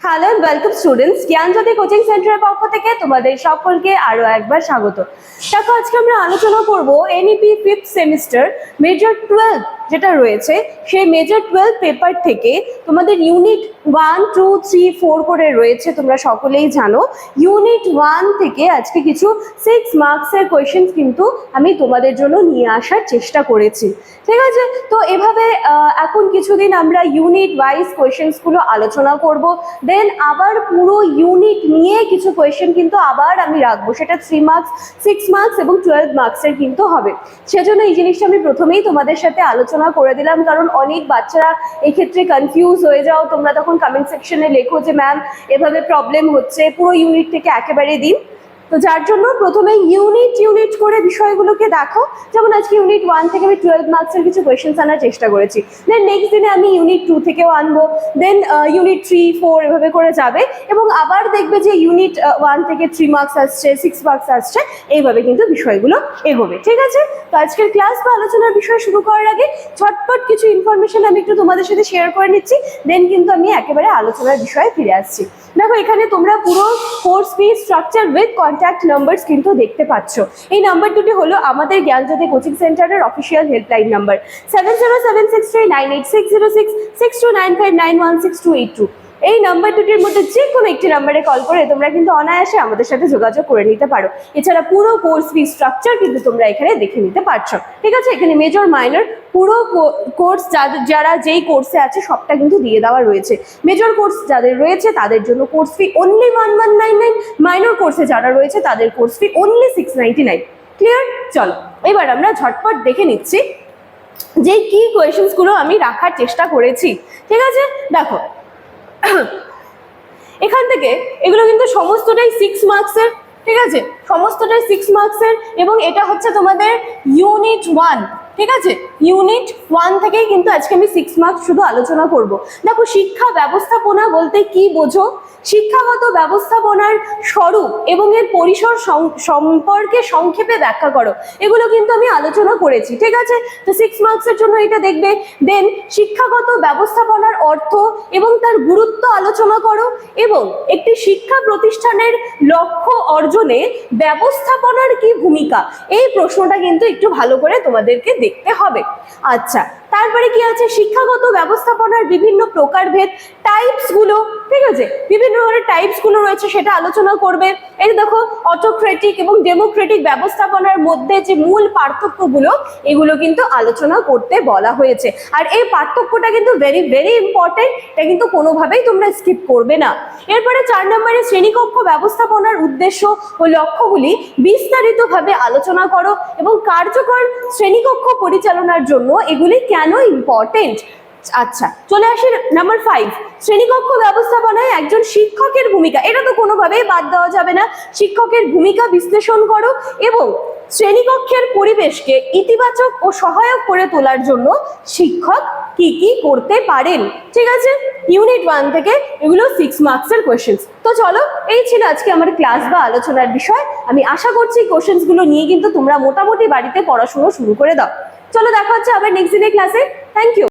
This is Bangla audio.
Hello welcome students Gyanjyoti coaching সেন্টারের পক্ষ থেকে তোমাদের সকলকে আরও একবার স্বাগত। দেখো, আজকে আমরা আলোচনা করব NEP fifth semester major twelve যেটা রয়েছে, সেই মেজর টুয়েলভ পেপার থেকে তোমাদের unit one two three four করে রয়েছে, তোমরা সকলেই জানো। ইউনিট ওয়ান থেকে আজকে কিছু সিক্স মার্কসের কোয়েশ্চেন কিন্তু আমি তোমাদের জন্য নিয়ে আসার চেষ্টা করেছি। ঠিক আছে? তো এভাবে এখন কিছুদিন আমরা ইউনিট ওয়াইজ কোয়েশ্চেন্সগুলো আলোচনা করব। দেন আবার পুরো ইউনিট নিয়ে কিছু কোয়েশ্চেন কিন্তু আবার আমি রাখব। সেটা থ্রি মার্কস সিক্স মার্কস এবং টুয়েলভ মার্কসের কিন্তু হবে। সেজন্য এই জিনিসটা আমি প্রথমেই তোমাদের সাথে আলোচনা করে দিলাম, কারণ অনেক, বাচ্চারা এক্ষেত্রে কনফিউজ হয়ে যাও। তোমরা তখন কমেন্ট সেকশনে লেখো যে ম্যাম এভাবে প্রবলেম হচ্ছে। পুরো ইউনিট থেকে একেবারে দিন। তো যার জন্য প্রথমে ইউনিট ইউনিট করে বিষয়গুলোকে দেখো। যেমন আজকে ইউনিট ওয়ান থেকে আমি টুয়েলভ মার্কসের কিছু কোয়েশ্চেন্স আনার চেষ্টা করেছি। দেন নেক্সট দিনে আমি ইউনিট টু থেকেও আনব। দেন ইউনিট থ্রি ফোর এভাবে করে যাবে। এবং আবার দেখবে যে ইউনিট ওয়ান থেকে থ্রি মার্কস আসছে সিক্স মার্কস আসছে। এইভাবে কিন্তু বিষয়গুলো এগোবে। ঠিক আছে? তো আজকের ক্লাস বা আলোচনার বিষয় শুরু করার আগে ঝটপট কিছু ইনফরমেশন আমি একটু তোমাদের সাথে শেয়ার করে নিচ্ছি। দেন কিন্তু আমি একেবারে আলোচনার বিষয়ে ফিরে আসছি। দেখো, এখানে তোমরা পুরো course fee structure with contact numbers কিন্তু দেখতে পাচ্ছ। এই নাম্বার দুটি হলো আমাদের জ্ঞানজ্যোতি কোচিং সেন্টারের official helpline number seven zero seven six three nine eight six zero six six two nine five nine one six two eight two এই নাম্বার দুটির মধ্যে যে কোনো একটি নাম্বারে কল করে তোমরা কিন্তু অনায়াসে আমাদের সাথে যোগাযোগ করে নিতে পারো। এছাড়া পুরো কোর্স ফি স্ট্রাকচার কিন্তু তোমরা এখানে দেখে নিতে পারছ। ঠিক আছে? এখানে মেজর মাইনর পুরো কোর্স যারা যেই কোর্সে আছে সবটা কিন্তু দিয়ে দেওয়া রয়েছে। মেজর কোর্স যাদের রয়েছে তাদের জন্য course fee only one one nine nine minor কোর্সে যারা রয়েছে তাদের course fee only six ninety nine clear চলো, এবার আমরা ঝটপট দেখে নিচ্ছি যে কি কোয়েশনসগুলো আমি রাখার চেষ্টা করেছি। ঠিক আছে? দেখো এখান থেকে এগুলো কিন্তু সমস্তটাই সিক্স মার্কসের ঠিক আছে? সমস্তটাই সিক্স মার্কসের এবং এটা হচ্ছে তোমাদের ইউনিট ওয়ান ঠিক আছে? ইউনিট ওয়ান থেকেই কিন্তু আজকে আমি সিক্স মার্কস শুধু আলোচনা করব। দেখো, শিক্ষা ব্যবস্থাপনা বলতে কি বোঝো? শিক্ষাগত ব্যবস্থাপনার স্বরূপ এবং এর পরিসর সম্পর্কে সংক্ষেপে ব্যাখ্যা করো। এগুলো কিন্তু আমি আলোচনা করেছি, ঠিক আছে? তো সিক্স মার্কসের জন্য এটা দেখবে। দেন শিক্ষাগত ব্যবস্থাপনার অর্থ এবং তার গুরুত্ব আলোচনা করো এবং একটি শিক্ষা প্রতিষ্ঠানের লক্ষ্য অর্জনে ব্যবস্থাপনার কি ভূমিকা? এই প্রশ্নটা কিন্তু একটু ভালো করে তোমাদেরকে দেখতে হবে। আচ্ছা তারপরে কি আছে? শিক্ষাগত ব্যবস্থাপনার বিভিন্ন প্রকারভেদ টাইপসগুলো, ঠিক আছে? বিভিন্ন ধরনের টাইপসগুলো রয়েছে, সেটা আলোচনা করবে। এই দেখো অটোক্রেটিক এবং ডেমোক্রেটিক ব্যবস্থাপনার মধ্যে যে মূল পার্থক্যগুলো, এগুলো কিন্তু আলোচনা করতে বলা হয়েছে। আর এই পার্থক্যটা কিন্তু ভেরি ভেরি ইম্পর্টেন্ট এটা কিন্তু কোনোভাবেই তোমরা স্কিপ করবে না। এরপরে চার নম্বরে শ্রেণীকক্ষ ব্যবস্থাপনার উদ্দেশ্য ও লক্ষ্যগুলি বিস্তারিতভাবে আলোচনা করো এবং কার্যকর শ্রেণীকক্ষ পরিচালনার জন্য এগুলি কেন ইম্পর্টেন্ট আচ্ছা চলে আসি নাম্বার ফাইভ শ্রেণীকক্ষ ব্যবস্থাপনায় একজন শিক্ষকের ভূমিকা। এটা তো কোনোভাবেই বাদ দেওয়া যাবে না। শিক্ষকের ভূমিকা বিশ্লেষণ করো এবং শ্রেণীকক্ষের পরিবেশকে ইতিবাচক ও সহায়ক করে তোলার জন্য শিক্ষক কি কি করতে পারেন? ঠিক আছে? ইউনিট ওয়ান থেকে এগুলো সিক্স মার্কসের কোয়েশ্চেন্স তো চলো, এই ছিল আজকে আমার ক্লাস বা আলোচনার বিষয়। আমি আশা করছি কোশ্চেন্সগুলো নিয়ে কিন্তু তোমরা মোটামুটি বাড়িতে পড়াশুনো শুরু করে দাও। চলো দেখা হচ্ছে আবার নেক্সট দিনের ক্লাসে থ্যাংক ইউ